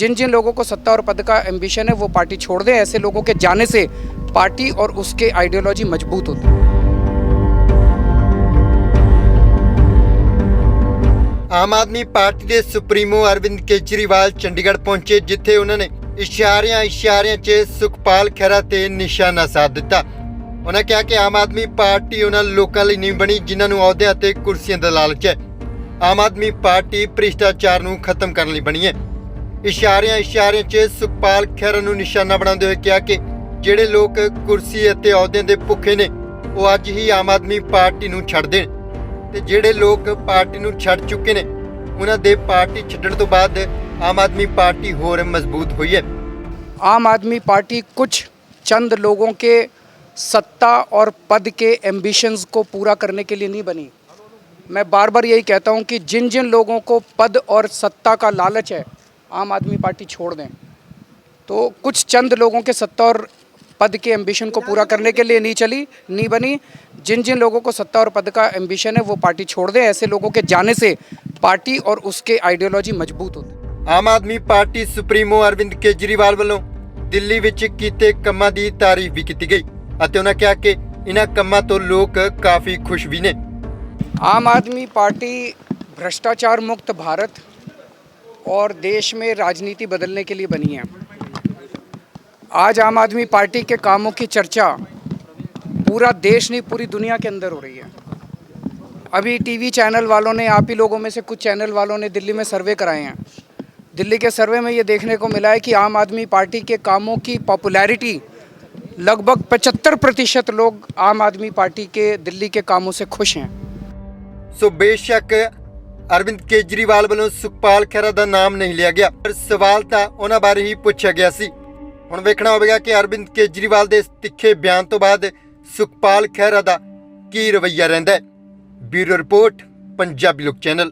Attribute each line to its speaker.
Speaker 1: जिन जिन लोगों को सत्ता और पद का एम्बिशन है वो पार्टी छोड़ दें ऐसे लोगों के जाने से पार्टी और उसके आइडियोलॉजी मजबूत होती है
Speaker 2: ਆਮ ਆਦਮੀ ਪਾਰਟੀ ਦੇ ਸੁਪਰੀਮੋ ਅਰਵਿੰਦ ਕੇਜਰੀਵਾਲ ਚੰਡੀਗੜ੍ਹ ਪਹੁੰਚੇ ਜਿੱਥੇ ਉਹਨਾਂ ਨੇ ਇਸ਼ਾਰਿਆਂ ਇਸ਼ਾਰਿਆਂ 'ਚ ਸੁਖਪਾਲ ਖਹਿਰਾ ਤੇ ਨਿਸ਼ਾਨਾ ਸਾਧ ਦਿੱਤਾ ਉਹਨਾਂ ਕਿਹਾ ਕਿ ਆਮ ਆਦਮੀ ਪਾਰਟੀ ਉਹਨਾਂ ਲੋਕਾਂ ਲਈ ਨਹੀਂ ਬਣੀ ਜਿਨ੍ਹਾਂ ਨੂੰ ਅਹੁਦਿਆਂ ਤੇ ਕੁਰਸੀਆਂ ਦਾ ਲਾਲਚ ਹੈ ਆਮ ਆਦਮੀ ਪਾਰਟੀ ਭ੍ਰਿਸ਼ਟਾਚਾਰ ਨੂੰ ਖਤਮ ਕਰਨ ਲਈ ਬਣੀ ਹੈ ਇਸ਼ਾਰਿਆਂ ਇਸ਼ਾਰਿਆਂ 'ਚ ਸੁਖਪਾਲ ਖਹਿਰਾ ਨੂੰ ਨਿਸ਼ਾਨਾ ਬਣਾਉਂਦੇ ਹੋਏ ਕਿਹਾ ਕਿ ਜਿਹੜੇ ਲੋਕ ਕੁਰਸੀ ਅਤੇ ਅਹੁਦਿਆਂ ਦੇ ਭੁੱਖੇ ਨੇ ਉਹ ਅੱਜ ਹੀ ਆਮ ਆਦਮੀ ਪਾਰਟੀ ਨੂੰ ਛੱਡ ਦੇਣ ਤੇ ਜਿਹੜੇ ਲੋਕ ਪਾਰਟੀ ਨੂੰ ਛੱਡ ਚੁੱਕੇ ਨੇ ਉਹਨਾਂ ਦੇ ਪਾਰਟੀ ਛੱਡਣ ਤੋਂ ਬਾਅਦ ਆਮ ਆਦਮੀ ਪਾਰਟੀ ਹੋਰ ਮਜ਼ਬੂਤ ਹੋਈ ਹੈ
Speaker 1: आम आदमी पार्टी कुछ चंद लोगों के सत्ता और पद के एम्बिशंस को पूरा करने के लिए नहीं बनी मैं बार बार यही कहता हूं कि जिन जिन लोगों को पद और सत्ता का लालच है आम आदमी पार्टी छोड़ दें तो कुछ चंद लोगों के सत्ता और पद के एम्बिशन को पूरा करने के लिए नहीं चली नहीं बनी जिन जिन लोगों को सत्ता और पद का एम्बिशन है वो पार्टी छोड़ दें ऐसे लोगों के जाने से पार्टी और उसके आइडियोलॉजी मजबूत होती है
Speaker 2: ਆਮ ਆਦਮੀ ਪਾਰਟੀ ਸੁਪਰੀਮੋ ਅਰਵਿੰਦ ਕੇਜਰੀਵਾਲ ਵੱਲੋਂ ਦਿੱਲੀ ਵਿੱਚ ਕੀਤੇ ਕੰਮਾਂ ਦੀ ਤਾਰੀਫ ਵੀ ਕੀਤੀ ਗਈ ਅਤੇ ਉਹਨਾਂ ਕਿਹਾ ਕਿ ਇਹਨਾਂ ਕੰਮਾਂ ਤੋਂ ਲੋਕ ਕਾਫੀ ਖੁਸ਼ ਵੀ ਨੇ
Speaker 1: आम आदमी पार्टी भ्रष्टाचार मुक्त भारत और देश में राजनीति बदलने के लिए बनी है। आज आम आदमी पार्टी के कामों की चर्चा पूरा देश नहीं, पूरी दुनिया के अंदर हो रही है। अभी टीवी चैनल वालों ने, आप ही लोगों में से कुछ चैनल वालों ने दिल्ली में सर्वे कराए हैं। दिल्ली के सर्वे में ये देखने को मिला है कि आम आदमी पार्टी के कामों की पॉपुलैरिटी लगभग 75 प्रतिशत लोग आम आदमी पार्टी के दिल्ली के कामों से खुश हैं।
Speaker 2: सो बेशक ਅਰਵਿੰਦ ਕੇਜਰੀਵਾਲ ਵੱਲੋਂ ਸੁਖਪਾਲ ਖਹਿਰਾ ਦਾ ਨਾਮ ਨਹੀਂ ਲਿਆ ਗਿਆ, ਪਰ ਸਵਾਲ ਤਾਂ ਉਹਨਾਂ ਬਾਰੇ ਹੀ ਪੁੱਛਿਆ ਗਿਆ ਸੀ। ਹੁਣ ਵੇਖਣਾ ਹੋਵੇਗਾ ਕਿ ਅਰਵਿੰਦ ਕੇਜਰੀਵਾਲ ਦੇ ਤਿੱਖੇ ਬਿਆਨ ਤੋਂ ਬਾਅਦ ਸੁਖਪਾਲ ਖਹਿਰਾ ਦਾ ਕੀ ਰਵੱਈਆ ਰਹਿੰਦਾ ਹੈ। ਬਿਊਰੋ ਰਿਪੋਰਟ, ਪੰਜਾਬੀ ਲੋਕ ਚੈਨਲ।